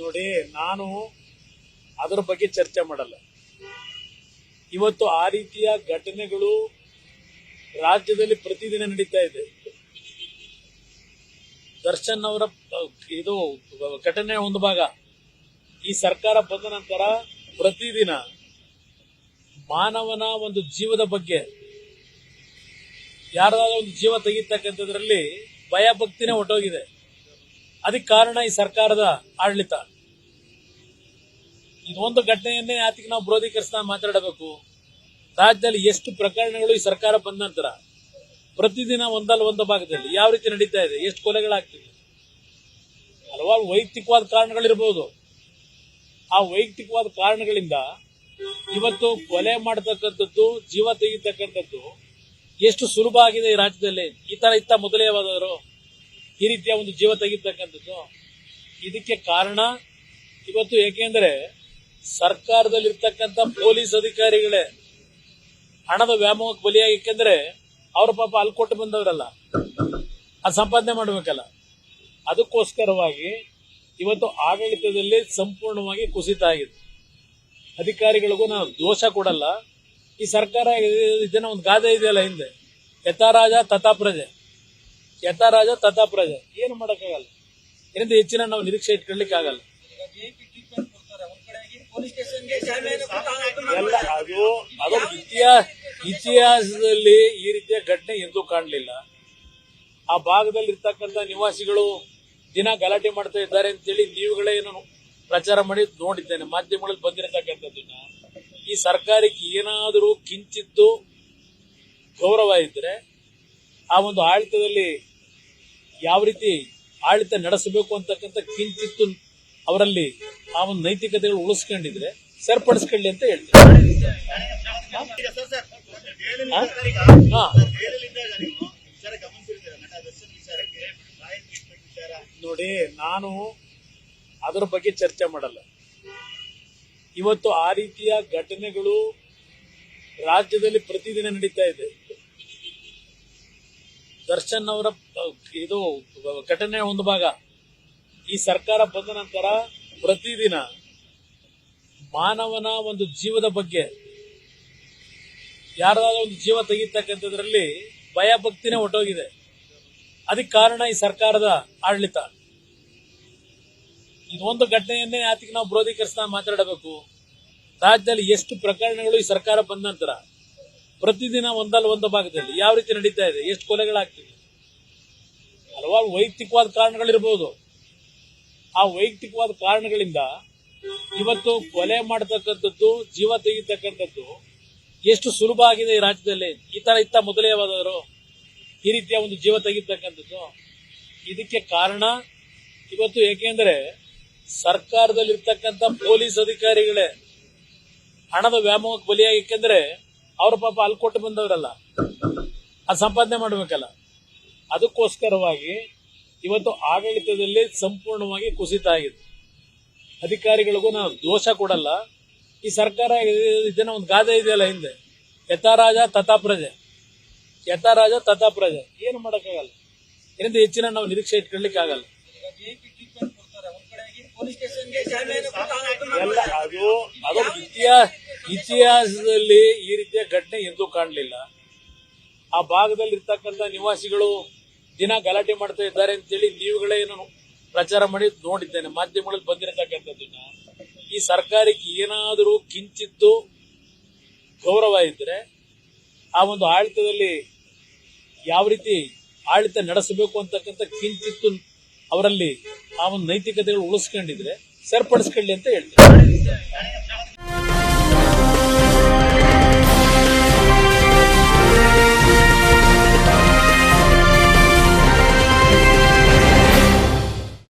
ನೋಡಿ ನಾನು ಅದರ ಬಗ್ಗೆ ಚರ್ಚೆ ಮಾಡಲ್ಲ. ಇವತ್ತು ಆ ರೀತಿಯ ಘಟನೆಗಳು ರಾಜ್ಯದಲ್ಲಿ ಪ್ರತಿದಿನ ನಡೀತಾ ಇದೆ. ದರ್ಶನ್ ಅವರ ಇದು ಘಟನೆ ಒಂದು ಭಾಗ. ಈ ಸರ್ಕಾರ ಬಂದ ನಂತರ ಪ್ರತಿದಿನ ಮಾನವನ ಒಂದು ಜೀವದ ಬಗ್ಗೆ ಯಾರಾದ ಒಂದು ಜೀವ ತೆಗಿತಕ್ಕಂಥದ್ರಲ್ಲಿ ಭಯ ಭಕ್ತಿನೇ ಹೊಟ್ಟೋಗಿದೆ ಅದಕ್ಕೆ ಕಾರಣ ಈ ಸರ್ಕಾರದ ಆಡಳಿತ. ಇದೊಂದು ಘಟನೆಯನ್ನೇ ಆತಿಗೆ ನಾವು ವಿರೋಧೀಕರಿಸ್ತಾ ಮಾತಾಡಬೇಕು. ರಾಜ್ಯದಲ್ಲಿ ಎಷ್ಟು ಪ್ರಕರಣಗಳು ಈ ಸರ್ಕಾರ ಬಂದ ನಂತರ ಪ್ರತಿದಿನ ಒಂದಲ್ಲ ಒಂದು ಭಾಗದಲ್ಲಿ ಯಾವ ರೀತಿ ನಡೀತಾ ಇದೆ, ಎಷ್ಟು ಕೊಲೆಗಳಾಗ್ತಿದೆ ಹಲವಾರು ವೈಯಕ್ತಿಕವಾದ ಕಾರಣಗಳಿರ್ಬೋದು. ಆ ವೈಯಕ್ತಿಕವಾದ ಕಾರಣಗಳಿಂದ ಇವತ್ತು ಕೊಲೆ ಮಾಡತಕ್ಕಂಥದ್ದು, ಜೀವ ತೆಗಿತಕ್ಕಂಥದ್ದು ಎಷ್ಟು ಸುಲಭ ಆಗಿದೆ ಈ ರಾಜ್ಯದಲ್ಲಿ? ಈ ತರ ಇತ್ತ ಮೊದಲೇ ಈ ರೀತಿಯ ಒಂದು ಜೀವ ತೆಗಿತಕ್ಕಂಥದ್ದು ಇದಕ್ಕೆ ಕಾರಣ ಇವತ್ತು ಏಕೆಂದ್ರೆ ಸರ್ಕಾರದಲ್ಲಿರ್ತಕ್ಕಂಥ ಪೊಲೀಸ್ ಅಧಿಕಾರಿಗಳೇ ಹಣದ ವ್ಯಾಮೋಹಕ್ಕೆ ಬಲಿಯಾಗಿ ಏಕೆಂದ್ರೆ ಅವ್ರ ಪಾಪ ಅಲ್ಲಿ ಕೊಟ್ಟು ಬಂದವರಲ್ಲ. ಆ ಸಂಪಾದನೆ ಮಾಡಬೇಕಲ್ಲ. ಅದಕ್ಕೋಸ್ಕರವಾಗಿ ಇವತ್ತು ಆಡಳಿತದಲ್ಲಿ ಸಂಪೂರ್ಣವಾಗಿ ಕುಸಿತ ಆಗಿದೆ. ಅಧಿಕಾರಿಗಳಿಗೂ ನಾವು ದೋಷ ಕೊಡಲ್ಲ. ಈ ಸರ್ಕಾರ ಇದನ್ನ ಒಂದು ಗಾದೆ ಇದೆಯಲ್ಲ ಹಿಂದೆ? ಯಥಾರಾಜ ತಥಾ ಪ್ರಜೆ. ಯಥಾರಾಜ ತಥಾ ಪ್ರಜೆ. ಏನು ಮಾಡೋಕ್ಕಾಗಲ್ಲ. ಇದರಿಂದ ಹೆಚ್ಚಿನ ನಾವು ನಿರೀಕ್ಷೆ ಇಟ್ಕೊಳ್ಲಿಕ್ಕೆ ಆಗಲ್ಲ. ಎಲ್ಲ ಅದು ಅದು ಇತಿಹಾಸ ಇತಿಹಾಸದಲ್ಲಿ ಈ ರೀತಿಯ ಘಟನೆ ಎಂದೂ ಕಾಣಲಿಲ್ಲ. ಆ ಭಾಗದಲ್ಲಿ ಇರ್ತಕ್ಕಂಥ ನಿವಾಸಿಗಳು ದಿನ ಗಲಾಟೆ ಮಾಡ್ತಾ ಇದ್ದಾರೆ ಅಂತೇಳಿ ನೀವುಗಳೇನು ಪ್ರಚಾರ ಮಾಡಿ ನೋಡಿದ್ದೇನೆ. ಮಾಧ್ಯಮಗಳಲ್ಲಿ ಬಂದಿರತಕ್ಕಂಥದ್ದನ್ನ ಈ ಸರ್ಕಾರಕ್ಕೆ ಏನಾದರೂ ಕಿಂಚಿತ್ತು ಗೌರವ ಇದ್ದರೆ ಆ ಒಂದು ಆಡಳಿತದಲ್ಲಿ ಯಾವ ರೀತಿ ಆಡಳಿತ ನಡೆಸಬೇಕು ಅಂತಕ್ಕಂಥ ಕಿಂಚಿತ್ತು ಅವರಲ್ಲಿ ಆ ಒಂದು ನೈತಿಕತೆಗಳು ಉಳಿಸ್ಕೊಂಡಿದ್ರೆ ಸರಿಪಡಿಸ್ಕೊಳ್ಳಿ ಅಂತ ಹೇಳ್ತೀನಿ. ನೋಡಿ ನಾನು ಅದರ ಬಗ್ಗೆ ಚರ್ಚೆ ಮಾಡಲ್ಲ. ಇವತ್ತು ಆ ರೀತಿಯ ಘಟನೆಗಳು ರಾಜ್ಯದಲ್ಲಿ ಪ್ರತಿದಿನ ನಡೀತಾ ಇದೆ. ದರ್ಶನ್ ಅವರ, ಇದು, ಘಟನೆ ಒಂದು ಭಾಗ. ಈ ಸರ್ಕಾರ ಬಂದ ನಂತರ ಪ್ರತಿದಿನ ಮಾನವನ ಒಂದು ಜೀವದ ಬಗ್ಗೆ ಯಾರಾದ ಒಂದು ಜೀವ ತೆಗಿತಕ್ಕಂಥದ್ರಲ್ಲಿ ಭಯ ಭಕ್ತಿನೇ ಹೊಟ್ಟೋಗಿದೆ ಅದಕ್ಕೆ ಕಾರಣ ಈ ಸರ್ಕಾರದ ಆಡಳಿತ. ಇದೊಂದು ಘಟನೆಯನ್ನೇ ಆತಿಗೆ ನಾವು ವಿರೋಧೀಕರಿಸ್ತಾ ಮಾತಾಡಬೇಕು. ರಾಜ್ಯದಲ್ಲಿ ಎಷ್ಟು ಪ್ರಕರಣಗಳು ಈ ಸರ್ಕಾರ ಬಂದ ನಂತರ ಪ್ರತಿದಿನ ಒಂದಲ್ಲ ಒಂದು ಭಾಗದಲ್ಲಿ ಯಾವ ರೀತಿ ನಡೀತಾ ಇದೆ, ಎಷ್ಟು ಕೊಲೆಗಳಾಗ್ತಿದೆ ಹಲವಾರು ವೈಯಕ್ತಿಕವಾದ ಕಾರಣಗಳಿರ್ಬೋದು. ಆ ವೈಯಕ್ತಿಕವಾದ ಕಾರಣಗಳಿಂದ ಇವತ್ತು ಕೊಲೆ ಮಾಡತಕ್ಕಂಥದ್ದು, ಜೀವ ತೆಗಿತಕ್ಕಂಥದ್ದು ಎಷ್ಟು ಸುಲಭ ಆಗಿದೆ ಈ ರಾಜ್ಯದಲ್ಲಿ? ಈ ತರ ಇತ್ತ ಮೊದಲೇ ಯಾವಾದರು ಈ ರೀತಿಯ ಒಂದು ಜೀವ ತೆಗಿತಕ್ಕಂಥದ್ದು ಇದಕ್ಕೆ ಕಾರಣ ಇವತ್ತು ಏಕೆಂದ್ರೆ ಸರ್ಕಾರದಲ್ಲಿರ್ತಕ್ಕಂಥ ಪೊಲೀಸ್ ಅಧಿಕಾರಿಗಳೇ ಹಣದ ವ್ಯಾಮೋಹಕ್ಕೆ ಬಲಿಯಾಗಿಕ್ಕೆಂದ್ರೆ ಅವ್ರ ಪಾಪ ಅಲ್ಲಿ ಕೊಟ್ಟು ಬಂದವರಲ್ಲ. ಅದು ಸಂಪಾದನೆ ಮಾಡಬೇಕಲ್ಲ. ಅದಕ್ಕೋಸ್ಕರವಾಗಿ ಇವತ್ತು ಆಡಳಿತದಲ್ಲಿ ಸಂಪೂರ್ಣವಾಗಿ ಕುಸಿತ ಆಗಿದೆ. ಅಧಿಕಾರಿಗಳಿಗೂ ನಾವು ದೋಷ ಕೊಡಲ್ಲ. ಈ ಸರ್ಕಾರ ಇದನ್ನ ಒಂದು ಗಾದೆ ಇದೆಯಲ್ಲ ಹಿಂದೆ. ಯಥಾರಾಜ ತಥಾ ಪ್ರಜೆ. ಯಥಾರಾಜ ತಥಾ ಪ್ರಜೆ. ಏನು ಮಾಡೋಕ್ಕಾಗಲ್ಲ. ಇದರಿಂದ ಹೆಚ್ಚಿನ ನಾವು ನಿರೀಕ್ಷೆ ಇಟ್ಕೊಳ್ಳಿಕ್ಕೆ ಆಗಲ್ಲ ಎಲ್ಲ ಅದು ಅದು ಇತಿಹಾಸ ಇತಿಹಾಸದಲ್ಲಿ ಈ ರೀತಿಯ ಘಟನೆ ಎಂದೂ ಕಾಣಲಿಲ್ಲ. ಆ ಭಾಗದಲ್ಲಿ ಇರ್ತಕ್ಕಂಥ ನಿವಾಸಿಗಳು ದಿನ ಗಲಾಟೆ ಮಾಡ್ತಾ ಇದ್ದಾರೆ ಅಂತೇಳಿ ನೀವುಗಳೇ ಏನು ಪ್ರಚಾರ ಮಾಡಿ ನೋಡಿದ್ದೇನೆ ಮಾಧ್ಯಮಗಳಲ್ಲಿ ಬಂದಿರತಕ್ಕಂಥದ್ದನ್ನ ಈ ಸರ್ಕಾರಕ್ಕೆ ಏನಾದರೂ ಕಿಂಚಿತ್ತು ಗೌರವ ಇದ್ರೆ ಆ ಒಂದು ಆಡಳಿತದಲ್ಲಿ ಯಾವ ರೀತಿ ಆಡಳಿತ ನಡೆಸಬೇಕು ಅಂತಕ್ಕಂಥ ಕಿಂಚಿತ್ತು ಅವರಲ್ಲಿ ಆ ಒಂದು ನೈತಿಕತೆಗಳು ಉಳಿಸ್ಕೊಂಡಿದ್ರೆ ಸರಿಪಡಿಸ್ಕೊಳ್ಳಿ ಅಂತ ಹೇಳ್ತೀನಿ.